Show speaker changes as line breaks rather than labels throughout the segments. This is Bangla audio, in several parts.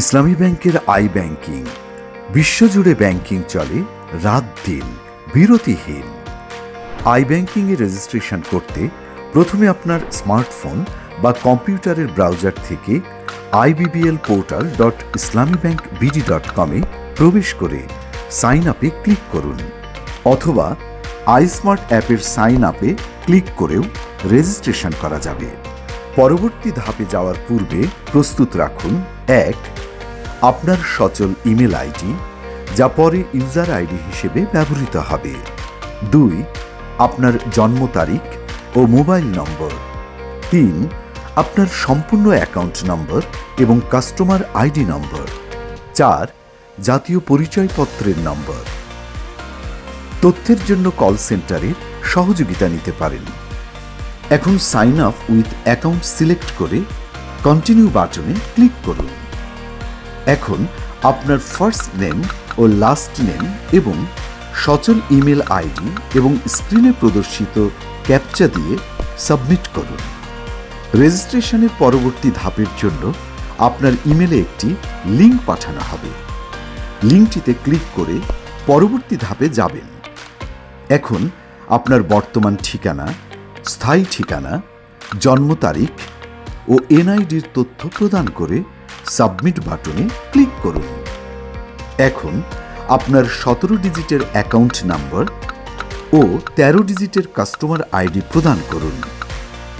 ইসলামী ব্যাংকের আই ব্যাংকিং। বিশ্বজুড়ে ব্যাংকিং চলে রাত দিন, বিরতিহীন। আই ব্যাংকিংয়ে রেজিস্ট্রেশন করতে প্রথমে আপনার স্মার্টফোন বা কম্পিউটারের ব্রাউজার থেকে IBBL portal dot Islami bank BD dot কমে প্রবেশ করে সাইন আপে ক্লিক করুন। অথবা আই স্মার্ট অ্যাপের সাইন আপে ক্লিক করেও রেজিস্ট্রেশন করা যাবে। পরবর্তী ধাপে যাওয়ার পূর্বে প্রস্তুত রাখুন এক আপনার সচল ইমেল আইডি, যা পরে ইউজার আইডি হিসেবে ব্যবহৃত হবে। দুই, আপনার জন্ম তারিখ ও মোবাইল নম্বর। তিন, আপনার সম্পূর্ণ অ্যাকাউন্ট নম্বর এবং কাস্টমার আইডি নম্বর। চার, জাতীয় পরিচয়পত্রের নম্বর। তথ্যের জন্য কল সেন্টারে সহযোগিতা নিতে পারেন। এখন sign up with account select করে কন্টিনিউ বাটনে ক্লিক করুন। এখন আপনার ফার্স্ট নেম ও লাস্ট নেম এবং সচল ইমেল আইডি এবং স্ক্রিনে প্রদর্শিত ক্যাপচা দিয়ে সাবমিট করুন। রেজিস্ট্রেশনের পরবর্তী ধাপের জন্য আপনার ইমেলে একটি লিঙ্ক পাঠানো হবে। লিঙ্কটিতে ক্লিক করে পরবর্তী ধাপে যাবেন। এখন আপনার বর্তমান ঠিকানা, স্থায়ী ঠিকানা, জন্ম তারিখ ও এনআইডির তথ্য প্রদান করে সাবমিট বাটনে ক্লিক করুন। এখন আপনার সতেরো ডিজিটের অ্যাকাউন্ট নাম্বার ও তেরো ডিজিটের কাস্টমার আইডি প্রদান করুন।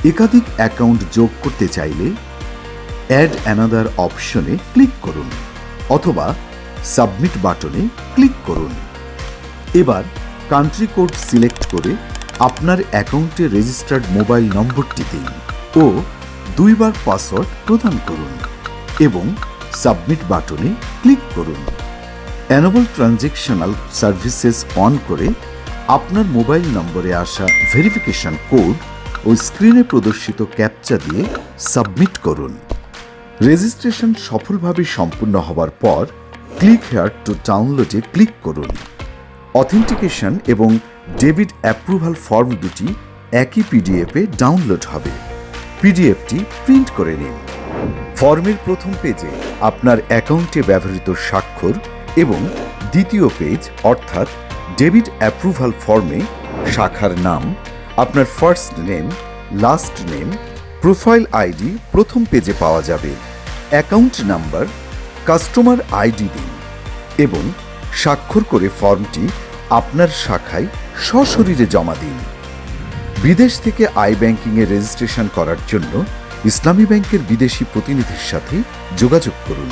একাধিক অ্যাকাউন্ট যোগ করতে চাইলে অ্যাড অ্যানাদার অপশনে ক্লিক করুন অথবা সাবমিট বাটনে ক্লিক করুন। এবার কান্ট্রি কোড সিলেক্ট করে আপনার অ্যাকাউন্টে রেজিস্টার্ড মোবাইল নম্বরটি দিন ও দুইবার পাসওয়ার্ড প্রদান করুন। এবং সাবমিট বাটনে ক্লিক করুন। অ্যানুয়াল ট্রানজেকশনাল সার্ভিসেস অন করে আপনার মোবাইল নম্বরে আসা ভেরিফিকেশন কোড ও স্ক্রিনে প্রদর্শিত ক্যাপচা দিয়ে সাবমিট করুন। রেজিস্ট্রেশন সফলভাবে সম্পূর্ণ হওয়ার পর ক্লিক হেয়ার টু ডাউনলোডে ক্লিক করুন। অথেন্টিকেশন এবং ডেবিট অ্যাপ্রুভাল ফর্ম দুটি একই পিডিএফে ডাউনলোড হবে। পিডিএফটি প্রিন্ট করে নিন। ফর্মের প্রথম পেজে আপনার অ্যাকাউন্টে ব্যবহৃত স্বাক্ষর এবং দ্বিতীয় পেজ, অর্থাৎ ডেবিট অ্যাপ্রুভাল ফর্মে শাখার নাম, আপনার first name, last name, profile ID প্রথম পেজে পাওয়া যাবে। অ্যাকাউন্ট নাম্বার, কাস্টমার আইডি দিন এবং স্বাক্ষর করে ফর্মটি আপনার শাখায় সশরীরে জমা দিন। বিদেশ থেকে আই ব্যাংকিংয়ে রেজিস্ট্রেশন করার জন্য ইসলামী ব্যাংকের বিদেশি প্রতিনিধির সাথে যোগাযোগ করুন।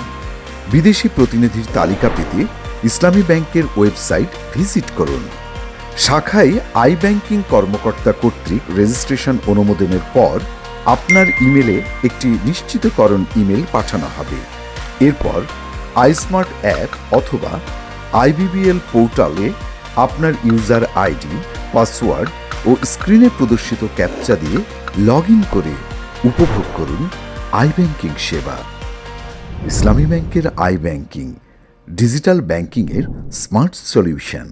বিদেশি প্রতিনিধির তালিকা পেতে ইসলামী ব্যাংকের ওয়েবসাইট ভিজিট করুন। শাখায় আই ব্যাংকিং কর্মকর্তা কর্তৃক রেজিস্ট্রেশন অনুমোদনের পর আপনার ইমেলে একটি নিশ্চিতকরণ ইমেল পাঠানো হবে। এরপর আইস্মার্ট অ্যাপ অথবা আইবিবিএল পোর্টালে আপনার ইউজার আইডি, পাসওয়ার্ড ও স্ক্রিনে প্রদর্শিত ক্যাপচা দিয়ে লগ করে উপভোগ করুন আই ব্যাংকিং সেবা। ইসলামী ব্যাংকের আই ব্যাংকিং ডিজিটাল ব্যাংকিংয়ের স্মার্ট সলিউশন।